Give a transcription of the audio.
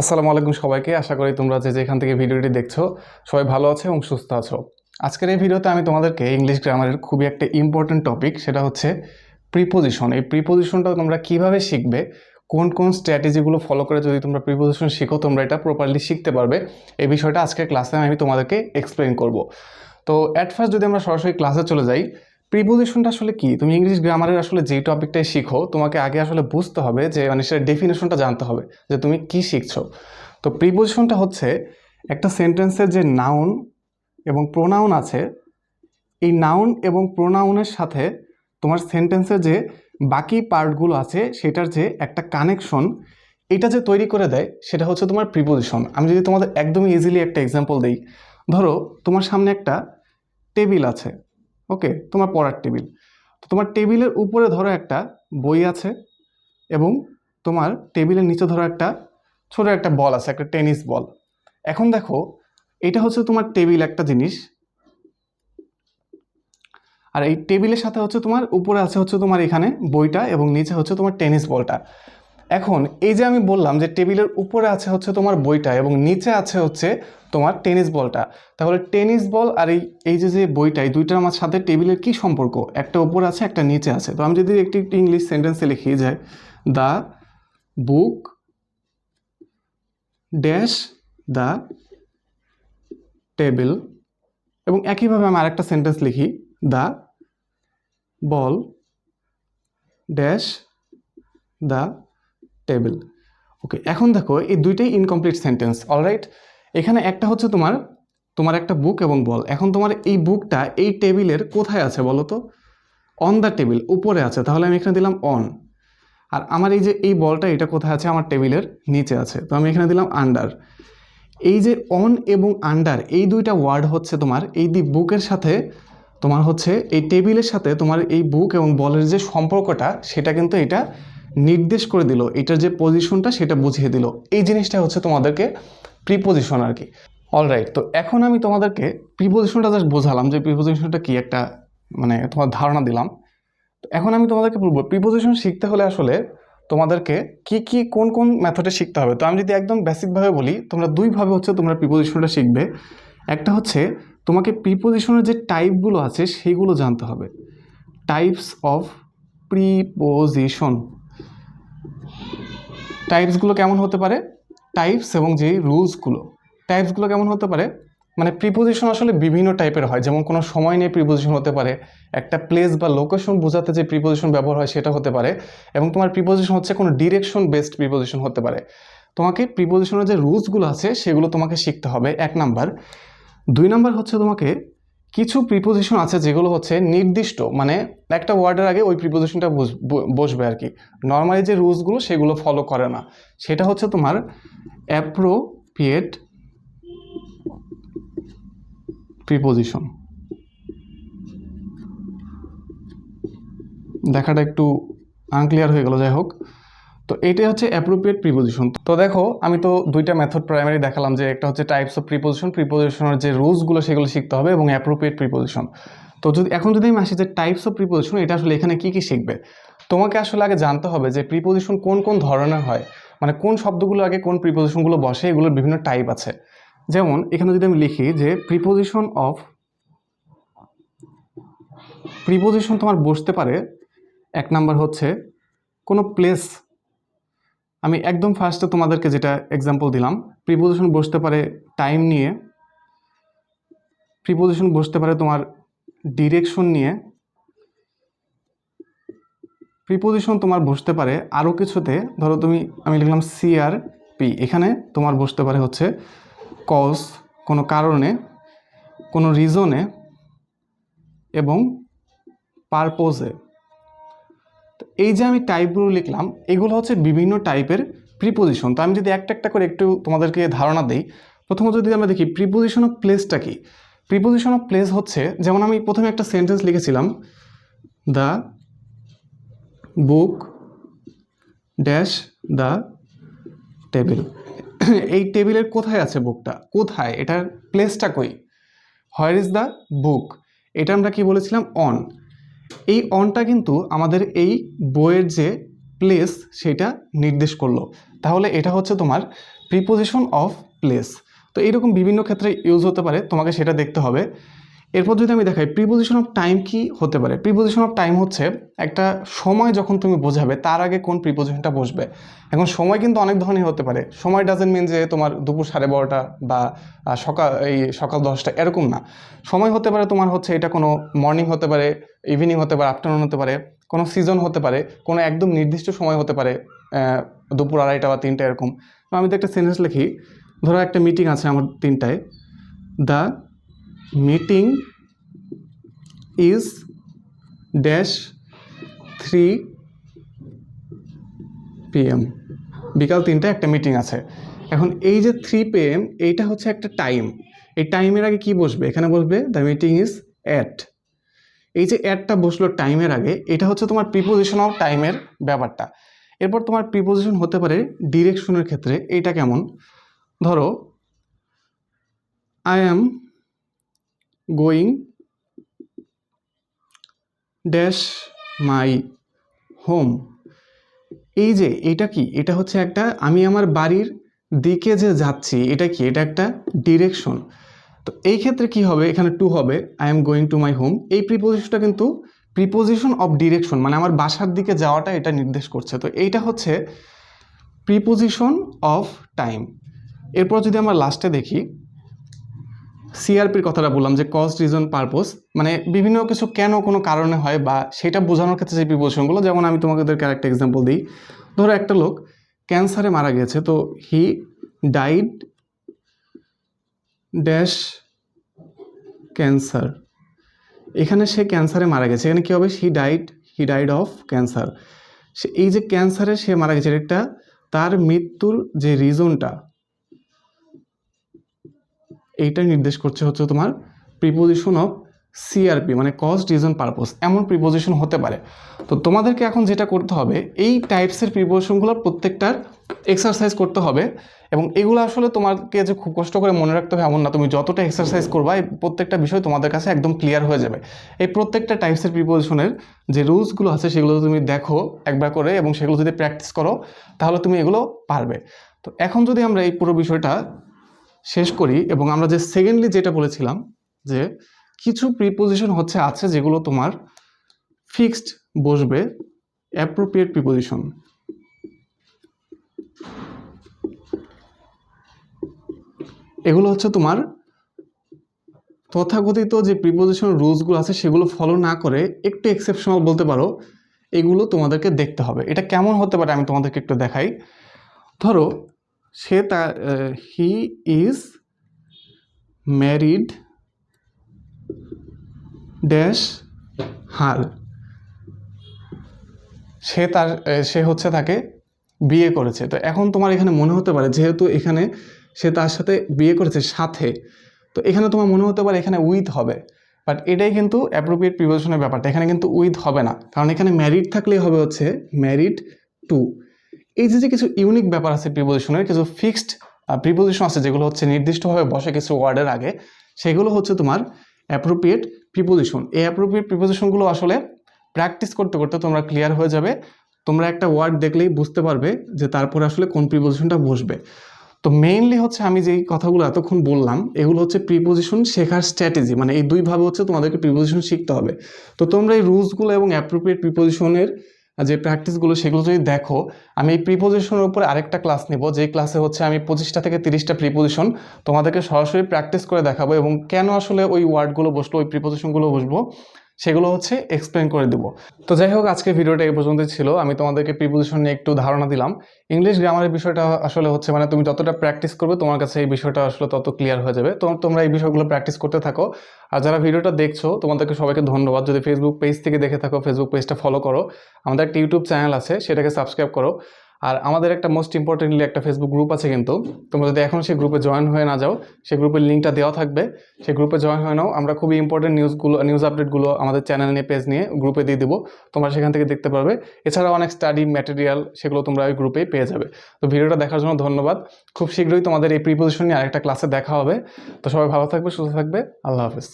আসসালামু আলাইকুম সবাইকে। আশা করি তোমরা যে যেখান থেকে ভিডিওটি দেখছ, সবাই ভালো আছো এবং সুস্থ আছো। আজকের এই ভিডিওতে আমি তোমাদেরকে ইংলিশ গ্রামারের খুবই একটা ইম্পর্ট্যান্ট টপিক সেটা হচ্ছে প্রিপোজিশন এই প্রিপোজিশনটা তোমরা কীভাবে শিখবে, কোন কোন স্ট্র্যাটেজিগুলো ফলো করে যদি তোমরা প্রিপোজিশন শিখো, তোমরা এটা প্রপারলি শিখতে পারবে। এই বিষয়টা আজকের ক্লাসে আমি তোমাদেরকে এক্সপ্লেন করব। তো অ্যাট ফার্স্ট যদি আমরা সরাসরি ক্লাসে চলে যাই প্রিপোজিশনটা আসলে কি? তুমি ইংলিশ গ্রামারের আসলে যে টপিকটাই শিখো, তোমাকে আগে আসলে বুঝতে হবে যে মানে সেটা ডেফিনেশনটা জানতে হবে যে, তুমি কি শিখছো। তো প্রিপোজিশনটা হচ্ছে একটা সেন্টেন্সের যে নাউন এবং প্রোনাউন আছে, এই নাউন এবং প্রোনাউনের সাথে তোমার সেন্টেন্সের যে বাকি পার্টগুলো আছে, সেটার যে একটা কানেকশন এটা যে তৈরি করে দেয়, সেটা হচ্ছে তোমার প্রিপোজিশন আমি যদি তোমাদের একদমই ইজিলি একটা এক্সাম্পল দিই। ধরো, তোমার সামনে একটা টেবিল আছে। ওকে, তোমার পড়ার টেবিল। তো তোমার টেবিলের উপরে ধরো একটা বই আছে এবং তোমার টেবিলের নিচে ধরো একটা ছোট একটা বল আছে, একটা টেনিস বল। এখন দেখো, এটা হচ্ছে তোমার টেবিল একটা জিনিস। আর এই টেবিলের সাথে হচ্ছে তোমার, উপরে আছে হচ্ছে তোমার এখানে বইটা এবং নিচে হচ্ছে তোমার টেনিস বলটা। এখন এই যে আমি বললাম যে টেবিলের উপরে আছে হচ্ছে তোমার বইটা এবং নিচে আছে হচ্ছে তোমার টেনিস বলটা, তাহলে টেনিস বল আর এই এই যে যে বইটা, এই দুইটার আমার সাথে টেবিলের কি সম্পর্ক? একটা উপরে আছে, একটা নিচে আছে। তো আমি যদি একটি একটি ইংলিশ সেন্টেন্সে লিখি যায় the book dash the table এবং একইভাবে আমি আরেকটা সেন্টেন্স লিখি the ball dash the table okay এখন দেখো এই দুইটাই ইনকমপ্লিট সেন্টেন্স অলরাইট এখানে একটা হচ্ছে তোমার তোমার একটা বুক এবং বল। এখন তোমার এই বুকটা এই টেবিলের কোথায় আছে বলো তো? অন দ্য টেবিল উপরে আছে। তাহলে আমি এখানে দিলাম অন আর আমার এই যে এই বলটা, এটা কোথায় আছে? আমার টেবিলের নিচে আছে। তো আমি এখানে দিলাম আন্ডার এই যে অন এবং আন্ডার এই দুইটা ওয়ার্ড হচ্ছে তোমার, এই দি বুকের সাথে তোমার হচ্ছে, এই টেবিলের সাথে তোমার এই বুক এবং বলের যে সম্পর্কটা, সেটা কিন্তু এটা নির্দেশ করে দিল, এটার যে পজিশনটা সেটা বুঝিয়ে দিল। এই জিনিসটা হচ্ছে তোমাদেরকে প্রিপোজিশন আর কি। অলরাইট তো এখন আমি তোমাদেরকে প্রিপোজিশনটা জাস্ট বোঝালাম যে প্রিপোজিশনটা কি একটা মানে তোমার ধারণা দিলাম। তো এখন আমি তোমাদেরকে বলব প্রিপোজিশন শিখতে হলে আসলে তোমাদেরকে কি কি, কোন কোন মেথডে শিখতে হবে। তো আমি যদি একদম বেসিকভাবে বলি, তোমরা দুইভাবে হচ্ছে তোমরা প্রিপোজিশনটা শিখবে। একটা হচ্ছে তোমাকে প্রিপোজিশনের যে টাইপগুলো আছে সেগুলো জানতে হবে। টাইপস অফ প্রিপোজিশন টাইপসগুলো কেমন হতে পারে? টাইপস এবং যে রুলসগুলো টাইপসগুলো কেমন হতে পারে? মানে প্রিপোজিশন আসলে বিভিন্ন টাইপের হয়। যেমন কোনো সময় নিয়ে প্রিপোজিশন হতে পারে। একটা প্লেস বা লোকেশন বোঝাতে যে প্রিপোজিশন ব্যবহার হয় সেটা হতে পারে। এবং তোমার প্রিপোজিশন হচ্ছে কোনো ডিরেকশন বেসড প্রিপোজিশন হতে পারে। তোমাকে প্রিপোজিশনের যে রুলসগুলো আছে সেগুলো তোমাকে শিখতে হবে। এক নাম্বার দুই নাম্বার হচ্ছে তোমাকে কিছু প্রিপোজিশন আছে যেগুলো হচ্ছে নির্দিষ্ট মানে একটা ওয়ার্ডের আগে ওই প্রিপোজিশনটা বসবে আর কি। নর্মালি যে রুলসগুলো সেগুলো ফলো করে না। সেটা হচ্ছে তোমার অ্যাপ্রোপ্রিয়েট প্রিপোজিশন দেখাটা একটু আনক্লিয়ার হয়ে গেল, যাই হোক। তো এটাই হচ্ছে অ্যাপ্রোপ্রিয়েট প্রিপোজিশন তো দেখো, আমি তো দুইটা মেথড প্রাইমারি দেখালাম যে একটা হচ্ছে টাইপস অফ প্রিপোজিশন প্রিপোজিশনের যে রুলসগুলো সেগুলো শিখতে হবে এবং অ্যাপ্রোপ্রিয়েট প্রিপোজিশন তো যদি, এখন যদি আমি আসি যে টাইপস অফ প্রিপোজিশন এটা আসলে এখানে কী কী শিখবে? তোমাকে আসলে আগে জানতে হবে যে প্রিপোজিশন কোন কোন ধরনের হয় মানে কোন শব্দগুলো আগে কোন প্রিপোজিশনগুলো বসে, এগুলোর বিভিন্ন টাইপ আছে। যেমন, এখানে যদি আমি লিখি যে প্রিপোজিশন অফ প্রিপোজিশন তোমার বসতে পারে, এক নাম্বার হচ্ছে কোনো প্লেস আমি একদম ফার্স্টে তোমাদেরকে যেটা এক্সাম্পল দিলাম প্রিপোজিশন বসতে পারে টাইম নিয়ে প্রিপোজিশন বসতে পারে তোমার ডিরেকশন নিয়ে প্রিপোজিশন তোমার বসতে পারে আরও কিছুতে, ধরো তুমি, আমি লিখলাম সি আর পি এখানে তোমার বসতে পারে হচ্ছে কজ কোনো কারণে, কোনো রিজনে এবং পারপোজে এই যে আমি টাইপগুলো লিখলাম, এগুলো হচ্ছে বিভিন্ন টাইপের প্রিপোজিশন তো আমি যদি একটা একটা করে একটু তোমাদেরকে ধারণা দিই, প্রথমত যদি আমরা দেখি প্রিপোজিশন অফ প্লেসটা কি? প্রিপোজিশন অফ প্লেস হচ্ছে, যেমন আমি প্রথমে একটা সেন্টেন্স লিখেছিলাম the book dash the table এই টেবিলের কোথায় আছে বুকটা কোথায়? এটার প্লেসটা কই? হোয়ার ইজ দ্য বুক এটা আমরা কি বলেছিলাম? অন এই অনটা কিন্তু আমাদের এই বইয়ের যে প্লেস সেটা নির্দেশ করল। তাহলে এটা হচ্ছে তোমার প্রিপোজিশন অফ প্লেস তো এইরকম বিভিন্ন ক্ষেত্রে ইউজ হতে পারে, তোমাকে সেটা দেখতে হবে। এরপর যদি আমি দেখাই প্রিপোজিশন অফ টাইম কি হতে পারে? প্রিপোজিশন অফ টাইম হচ্ছে একটা সময় যখন তুমি বোঝাবে, তার আগে কোন প্রিপোজিশনটা বসবে। এখন সময় কিন্তু অনেক ধরনের হতে পারে। সময় ডাজেন্ট মিন যে তোমার দুপুর সাড়ে বারোটা বা সকাল, এই সকাল দশটা, এরকম না। সময় হতে পারে তোমার হচ্ছে এটা কোনো মর্নিং হতে পারে ইভিনিং হতে পারে আফটারনুন হতে পারে, কোনো সিজন হতে পারে, কোনো একদম নির্দিষ্ট সময় হতে পারে দুপুর আড়াইটা বা তিনটা, এরকম। আমি তো একটা সেন্টেন্স লিখি। ধরো একটা মিটিং আছে আমার তিনটায়। The meeting is dash three PM বিকাল তিনটায় একটা মিটিং আছে। এখন এই যে থ্রি পিএম এইটা হচ্ছে একটা টাইম এই টাইমের আগে কি বসবে? এখানে বসবে দ্য মিটিং ইজ অ্যাট এই যে অ্যাডটা বসল টাইমের আগে, এটা হচ্ছে তোমার প্রিপোজিশন অফ টাইমের ব্যাপারটা। এরপর তোমার প্রিপোজিশন হতে পারে ডিরেকশনের ক্ষেত্রে। এইটা কেমন? ধরো I am going dash my home এই যে এটা কি? এটা হচ্ছে একটা, আমি আমার বাড়ির দিকে যে যাচ্ছি, এটা কি? এটা একটা ডিরেকশন তো এই ক্ষেত্রে কি হবে? এখানে টু হবে I am going to my home এই প্রিপোজিশনটা কিন্তু প্রিপোজিশন অফ ডিরেকশন মানে আমার বাসার দিকে যাওয়াটা এটা নির্দেশ করছে। তো এইটা হচ্ছে প্রিপোজিশন অফ টাইম এরপর যদি আমরা লাস্টে দেখি সিআরপির কথাটা বললাম যে কজ রিজন পারপোজ মানে বিভিন্ন কিছু কেন কোনো কারণে হয় বা সেটা বোঝানোর ক্ষেত্রে যে প্রিপোজিশনগুলো যেমন আমি তোমাদেরকে আরেকটা এক্সাম্পল দিই। ধরো একটা লোক ক্যান্সারে মারা গেছে, তো হি ডাইড ড্যাশ ক্যান্সার এখানে সে ক্যান্সারে মারা গেছে, এখানে কী হবে? He died he died of cancer সে এই যে ক্যান্সারে সে মারা গেছে একটা তার মৃত্যুর যে রিজনটা এইটা নির্দেশ করছে হচ্ছে তোমার প্রিপোজিশন অফ সিআরপি মানে কজ রিজন পারপোজ এমন প্রিপোজিশন হতে পারে। তো তোমাদেরকে এখন যেটা করতে হবে, এই টাইপসের প্রিপোজিশনগুলোর প্রত্যেকটার এক্সারসাইজ করতে হবে এবং এগুলো আসলে তোমাকে যে খুব কষ্ট করে মনে রাখতে হবে এমন না, তুমি যতটা এক্সারসাইজ করবা, এই প্রত্যেকটা বিষয় তোমাদের কাছে একদম ক্লিয়ার হয়ে যাবে। এই প্রত্যেকটা টাইপসের প্রিপোজিশনের যে রুলসগুলো আছে, সেগুলো তুমি দেখো একবার করে এবং সেগুলো যদি প্র্যাকটিস করো, তাহলে তুমি এগুলো পারবে। তো এখন যদি আমরা এই পুরো বিষয়টা শেষ করি এবং আমরা যে সেকেন্ডলি যেটা বলেছিলাম যে কিছু প্রিপোজিশন হচ্ছে, আছে যেগুলো তোমার ফিক্সড বসবে অ্যাপ্রোপ্রিয়েট প্রিপোজিশন এগুলো হচ্ছে তোমার তথাকথিত যে প্রিপোজিশন রুলসগুলো আছে সেগুলো ফলো না করে একটু এক্সেপশনাল বলতে পারো, এগুলো তোমাদেরকে দেখতে হবে। এটা কেমন হতে পারে আমি তোমাদেরকে একটু দেখাই। ধরো সে তার he is married dash her সে তার সে হচ্ছে তাকে বিয়ে করেছে। তো এখন তোমার এখানে মনে হতে পারে, যেহেতু এখানে সে তার সাথে বিয়ে করেছে সাথে, তো এখানে তোমার মনে হতে পারে এখানে উইথ হবে। বাট এটাই কিন্তু অ্যাপ্রোপ্রিয়েট প্রিপোজিশনের ব্যাপারটা, এখানে কিন্তু উইথ হবে না। কারণ এখানে ম্যারিড থাকলেই হবে হচ্ছে ম্যারিড টু এই যে কিছু ইউনিক ব্যাপার আছে প্রিপোজিশনের কিছু ফিক্সড প্রিপোজিশন আছে যেগুলো হচ্ছে নির্দিষ্টভাবে বসে কিছু ওয়ার্ডের আগে, সেগুলো হচ্ছে তোমার অ্যাপ্রোপ্রিয়েট প্রিপোজিশন এই অ্যাপ্রোপ্রিয়েট প্রিপোজিশনগুলো আসলে প্র্যাকটিস করতে করতে তোমরা ক্লিয়ার হয়ে যাবে। তোমরা একটা ওয়ার্ড দেখলেই বুঝতে পারবে যে তারপরে আসলে কোন প্রিপোজিশনটা বসবে। তো মেইনলি হচ্ছে আমি যেই কথাগুলো এতক্ষণ বললাম, এগুলো হচ্ছে প্রিপোজিশন শেখার স্ট্র্যাটেজি মানে এই দুইভাবে হচ্ছে তোমাদেরকে প্রিপোজিশন শিখতে হবে। তো তোমরা এই রুলসগুলো এবং অ্যাপ্রোপ্রিয়েট প্রিপোজিশনের যে প্র্যাকটিসগুলো সেগুলো যদি দেখো, আমি এই প্রিপোজিশনের উপরে আরেকটা ক্লাস নেব। যে ক্লাসে হচ্ছে আমি পঁচিশটা থেকে তিরিশটা প্রিপোজিশন তোমাদেরকে সরাসরি প্র্যাকটিস করে দেখাবো এবং কেন আসলে ওই ওয়ার্ডগুলো বসল, ওই প্রিপোজিশনগুলো বসবো। সেগুলো হচ্ছে এক্সপ্লেন করে দিব। তো যাই হোক, আজকে ভিডিওটা এই পর্যন্ত ছিল। আমি তোমাদেরকে প্রিপোজিশন নিয়ে একটু ধারণা দিলাম। ইংলিশ গ্রামারের বিষয়টা আসলে হচ্ছে মানে তুমি যতটা প্র্যাকটিস করবে, তোমার কাছে এই বিষয়টা আসলে তত ক্লিয়ার হয়ে যাবে। তো তোমরা এই বিষয়গুলো প্র্যাকটিস করতে থাকো। আর যারা ভিডিওটা দেখছ, তোমাদেরকে সবাইকে ধন্যবাদ। যদি ফেসবুক পেজ থেকে দেখে থাকো ফেসবুক পেজটা ফলো করো। আমাদের একটা ইউটিউব চ্যানেল আছে, সেটাকে সাবস্ক্রাইব করো। আর আমাদের একটা মোস্ট ইম্পর্টেন্টলি একটা ফেসবুক গ্রুপ আছে কিন্তু, তোমরা যদি এখন সেই গ্রুপে জয়েন হয়ে না যাও, সেই গ্রুপের লিঙ্কটা দেওয়া থাকবে। সেই গ্রুপে জয়েন হয়ে নাও, আমরা খুবই ইম্পর্টেন্ট নিউজগুলো নিউজ আপডেটগুলো আমাদের চ্যানেল নিয়ে পেজ নিয়ে গ্রুপে দিয়ে দেবো। তোমরা সেখান থেকে দেখতে পারবে। এছাড়াও অনেক স্টাডি ম্যাটেরিয়াল সেগুলো তোমরা ওই গ্রুপেই পেয়ে যাবে। তো ভিডিওটা দেখার জন্য ধন্যবাদ। খুব শীঘ্রই তোমাদের এই প্রিপোজিশন নিয়ে আরেকটা ক্লাসে দেখা হবে। তো সবাই ভালো থাকবে, সুস্থ থাকবে। আল্লাহ হাফেজ।